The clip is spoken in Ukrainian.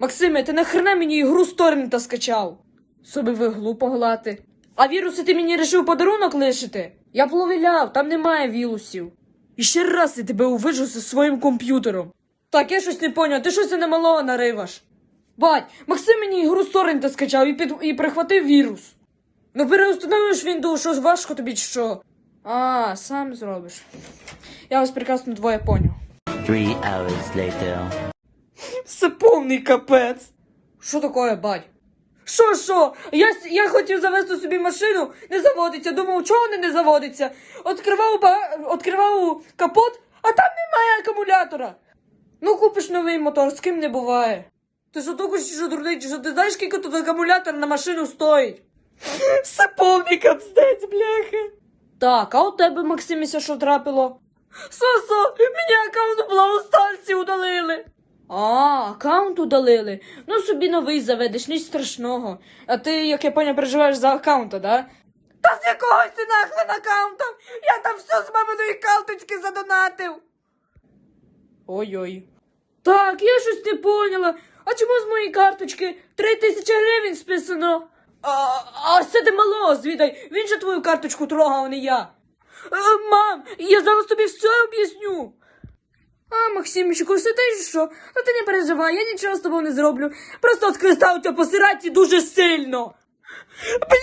Максиме, ти нахрена мені ігру з торрента скачав? Собі ви глупо глати. А віруси ти мені рішив подарунок лишити? Я пловіляв, там немає вірусів. І ще раз я тебе увижу зі своїм комп'ютером. Так, я щось не поняв, ти щось на малого нариваш. Бать, Максим мені ігру з торрента скачав і, під... і прихватив вірус. Ну переустановиш Windows, що важко тобі чи що? А, сам зробиш. Я вас прекрасно двоє поняв. Three hours later. Це повний капець. Що таке, бать? Що, що? Я, я хотів завести собі машину, не заводиться. Думав, чого вона не заводиться? Откривав, ба... Откривав капот, а там немає акумулятора. Ну, купиш новий мотор, з ким не буває. Ти що тільки що дурний, що ти знаєш, скільки тут акумулятор на машину стоїть? Це повний капстець, бляха. Так, а у тебе, Максиміся, що трапило? Сосо, мені аккаунт в Блаустарсі удалили. А, аккаунт удалили. Ну собі новий заведеш, ніч страшного. А ти, як я поняв, переживаєш за аккаунта, да? Та з якогось ти нахрен аккаунта? Я там все з маминої карточки задонатив. Ой-ой. Так, я щось не поняла. А чому з моєї карточки три тисячі гривень списано? А, а це ти малого звідай. Він же твою карточку трогав, а не я. Е, Мам, я зараз тобі все об'ясню. А, Максимчику, все те що? Ну ти не переживай, я нічого з тобою не зроблю. Просто кристал тебе посирати дуже сильно. Бля!